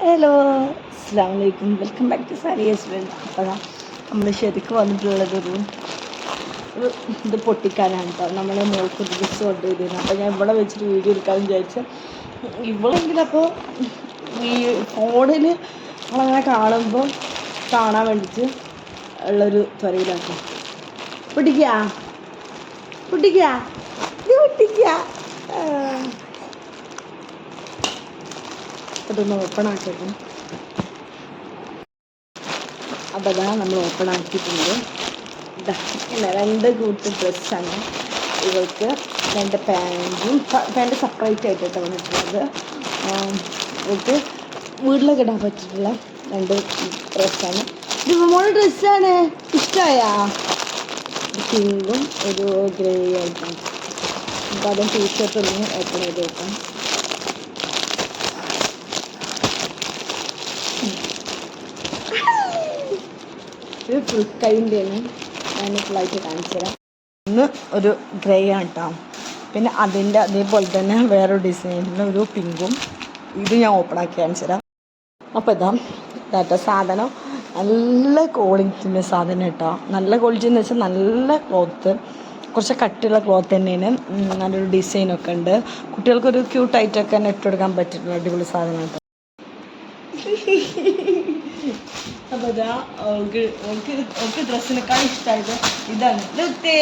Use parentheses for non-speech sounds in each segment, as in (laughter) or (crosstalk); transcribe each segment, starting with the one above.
Hello അസ്സാം വലൈക്കും welcome back to sarees world അപ്പോൾ നമ്മൾ ശരിക്കും വന്നിട്ടുള്ളത് ഒരു ഇത് പൊട്ടിക്കാനാണ് കേട്ടോ നമ്മൾ മോൾക്ക് ഡ്രസ്സ് ഓർഡർ ചെയ്തിരുന്നു അപ്പോൾ ഞാൻ ഇവിടെ വെച്ചിട്ട് വീഡിയോ എടുക്കാമെന്ന് വിചാരിച്ചു ഇവളെങ്കിലും അപ്പോൾ ഈ ഫോണിൽ നമ്മളങ്ങനെ കാണുമ്പോൾ കാണാൻ വേണ്ടിയിട്ട് ഉള്ളൊരു ത്വരയിലാക്കും പൊട്ടിക്കാ പൊട്ടിക്കാ പൊട്ടിക്കാ അതൊന്ന് ഓപ്പൺ ആക്കട്ടെ അപ്പോൾ അതാണ് നമ്മൾ ഓപ്പൺ ആക്കിയിട്ടുണ്ട് ഇല്ല രണ്ട് കൂട്ട് ഡ്രസ്സാണ് ഇവൾക്ക്. രണ്ട് പാന്റും പാന്റ് സെപ്പറേറ്റ് ആയിട്ടാണ് വന്നിട്ടുള്ളത്. ഇവൾക്ക് വീട്ടിലൊക്കെ ഇടാൻ പറ്റിയിട്ടുള്ള രണ്ട് ഡ്രസ്സാണ് ഇത് മോളെ ഡ്രസ്സാണ് ഇഷ്ടമായാ പിങ്കും ഒരു ഗ്രേ ആയിട്ടാണ്. അപ്പോൾ അതും ടീഷർട്ടൊന്ന് ഓപ്പൺ ചെയ്ത് വെക്കാം ഇത് ഫുൾ കൈന്റെയാണ് ഞാൻ ഫുള്ളായിട്ട് കാണിച്ചു തരാം. ഒന്ന് ഒരു ഗ്രേ ആണ് കേട്ടോ പിന്നെ അതിന്റെ അതേപോലെ തന്നെ വേറൊരു ഡിസൈനിന്റെ ഒരു പിങ്കും ഇത് ഞാൻ ഓപ്പൺ ആക്കി കാണിച്ചു തരാം. അപ്പോൾ ഇതാ ഇതാട്ടോ സാധനം. നല്ല ക്വാളിറ്റിന്റെ സാധനം കേട്ടോ നല്ല ക്വാളിറ്റി എന്ന് വെച്ചാൽ നല്ല ക്ലോത്ത് കുറച്ച് കട്ടിയുള്ള ക്ലോത്ത് തന്നെയാണ്. നല്ലൊരു ഡിസൈനൊക്കെ ഉണ്ട്. കുട്ടികൾക്കൊരു ക്യൂട്ടായിട്ടൊക്കെ തന്നെ ഇട്ടെടുക്കാൻ പറ്റിയിട്ടുള്ള അടിപൊളി സാധനമാണ് (laughs) അപ്പോൾ ഇതാ ഓൾക്ക് ഓൾക്ക് ഓൾക്ക് ഡ്രസ്സിനേക്കാൾ ഇഷ്ടമായത് ഇതാണ്. ഇതേ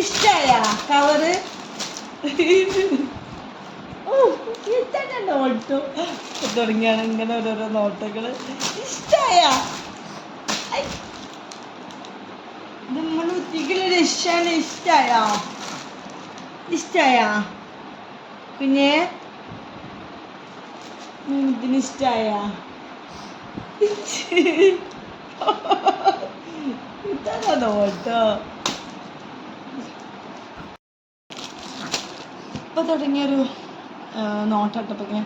ഇഷ്ടമായ കവറ് നോട്ടം തുടങ്ങിയാണ് ഇങ്ങനെ ഓരോരോ നോട്ടങ്ങൾ ഇഷ്ടമായ നമ്മൾ ഉച്ചയ്ക്കുള്ളൊരു ഇഷ്ടമാണ് ഇഷ്ടമായ ഇഷ്ടമായ കുഞ്ഞേ ഇതിന് ഇഷ്ടമായ ഇതാണ് നോട്ടോ ഇപ്പൊ തുടങ്ങിയൊരു നോട്ടട്ടപ്പോൾ ഇങ്ങനെ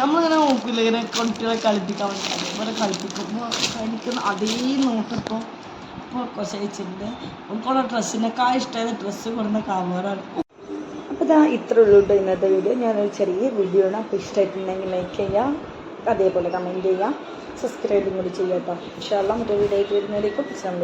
നമ്മളിങ്ങനെ നോക്കില്ല ഇങ്ങനെ കുട്ടികളെ കളിപ്പിക്കാൻ വേണ്ടി അതേപോലെ കളിപ്പിക്കുമ്പോൾ കളിക്കുന്ന അതേ നോട്ടപ്പോൾ ഇപ്പോൾ കുറച്ച് അയച്ചിട്ടുണ്ട്. നമുക്കുള്ള ഡ്രസ്സിനേക്കാൾ ഇഷ്ടമായ ഡ്രസ്സ് കൊടുക്കുന്ന കവറാണ് ഇതാ ഇത്ര ഉള്ളൂ ഇന്നത്തെ വീഡിയോ ഞാനൊരു ചെറിയ വീഡിയോ ആണ്. അപ്പോൾ ഇഷ്ടമായിട്ടുണ്ടെങ്കിൽ ലൈക്ക് ചെയ്യാം അതേപോലെ കമന്റ് ചെയ്യാം സബ്സ്ക്രൈബും കൂടി ചെയ്യാം കേട്ടോ. ഇൻഷാല്ല മറ്റൊരു വീഡിയോ ആയിട്ട് വരുന്നതായിരിക്കും അസ്സാം